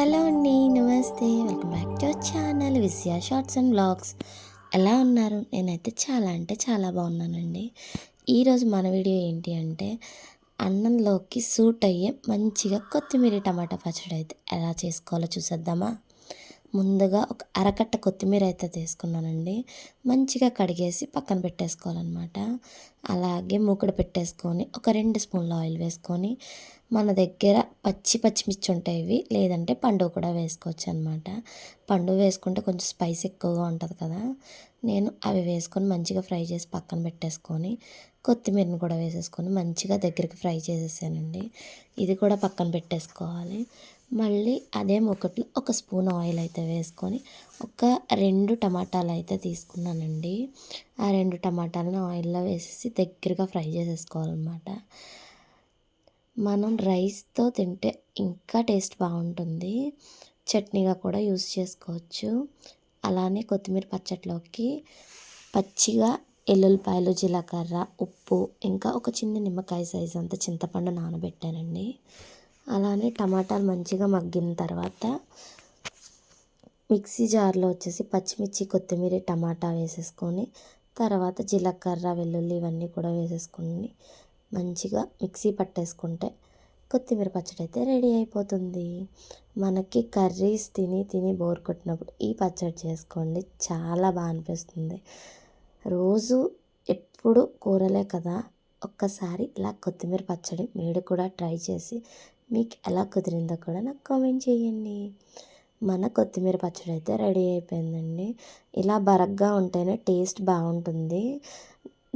Hello అండి నమస్తే. Welcome back to our channel Vijaya shorts and blogs ఎలా ఉన్నారు? నేనైతే చాలా అంటే చాలా బాగున్నానండి. ఈరోజు మన వీడియో ఏంటి అంటే అన్నంలోకి సూట్ అయ్యే మంచిగా కొత్తిమీర టమాటా పచ్చడి అయితే ఎలా చేసుకోవాలో చూసేద్దామా? ముందుగా ఒక అరకట్ట కొత్తిమీర అయితే తీసుకున్నానండి. మంచిగా కడిగేసి పక్కన పెట్టేసుకోవాలన్నమాట. అలాగే మూకుడు పెట్టేసుకొని ఒక రెండు స్పూన్ల ఆయిల్ వేసుకొని మన దగ్గర పచ్చి పచ్చిమిర్చి ఉంటాయి ఇవి లేదంటే పండు కూడా వేసుకోవచ్చు అనమాట పండు వేసుకుంటే కొంచెం స్పైస్ ఎక్కువగా ఉంటుంది కదా. నేను అవి వేసుకొని మంచిగా ఫ్రై చేసి పక్కన పెట్టేసుకొని కొత్తిమీరని కూడా వేసేసుకొని మంచిగా దగ్గరికి ఫ్రై చేసేసానండి. ఇది కూడా పక్కన పెట్టేసుకోవాలి. మళ్ళీ అదే మొక్కట్లో ఒక స్పూన్ ఆయిల్ అయితే వేసుకొని ఒక రెండు టమాటాలు అయితే తీసుకున్నానండి. ఆ రెండు టమాటాలను ఆయిల్లో వేసేసి దగ్గరగా ఫ్రై చేసేసుకోవాలన్నమాట. మనం రైస్తో తింటే ఇంకా టేస్ట్ బాగుంటుంది. చట్నీగా కూడా యూస్ చేసుకోవచ్చు. అలానే కొత్తిమీర పచ్చట్లోకి పచ్చిగా ఎల్లుల్లిపాయలు జీలకర్ర ఉప్పు ఇంకా ఒక చిన్న నిమ్మకాయ సైజు అంత చింతపండు నానబెట్టానండి. అలానే టమాటాలు మంచిగా మగ్గిన తర్వాత మిక్సీ జార్లో వచ్చేసి పచ్చిమిర్చి కొత్తిమీర టమాటా వేసేసుకొని తర్వాత జీలకర్ర వెల్లుల్లి ఇవన్నీ కూడా వేసేసుకొని మంచిగా మిక్సీ పట్టేసుకుంటే కొత్తిమీర పచ్చడి అయితే రెడీ అయిపోతుంది. మనకి కర్రీస్ తిని తిని బోర్ కొట్టినప్పుడు ఈ పచ్చడి చేసుకోండి. చాలా బాగా అనిపిస్తుంది. రోజు ఎప్పుడు కూరలే కదా ఒక్కసారి ఇలా కొత్తిమీర పచ్చడి మీరు కూడా ట్రై చేసి మీకు ఎలా కుదిరిందో కూడా నాకు కామెంట్ చేయండి. మన కొత్తిమీర పచ్చడి అయితే రెడీ అయిపోయిందండి. ఇలా బరగ్గా ఉంటేనే టేస్ట్ బాగుంటుంది.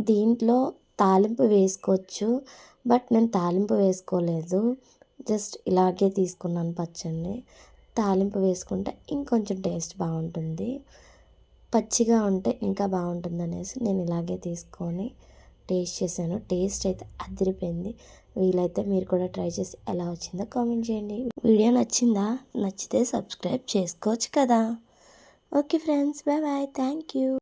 దీంట్లో తాలింపు వేసుకోవచ్చు బట్ నేను తాలింపు వేసుకోలేదు. జస్ట్ ఇలాగే తీసుకున్నాను పచ్చడిని. తాలింపు వేసుకుంటే ఇంకొంచెం టేస్ట్ బాగుంటుంది. పచ్చిగా ఉంటే ఇంకా బాగుంటుంది అనేసి నేను ఇలాగే తీసుకొని టేస్ట్ చేశాను. టేస్ట్ అయితే అదిరిపోయింది. వీలైతే మీరు కూడా ట్రై చేసి ఎలా వచ్చిందో కామెంట్ చేయండి. వీడియో నచ్చిందా? నచ్చితే సబ్స్క్రైబ్ చేసుకోవచ్చు కదా. Okay friends bye bye. Thank you.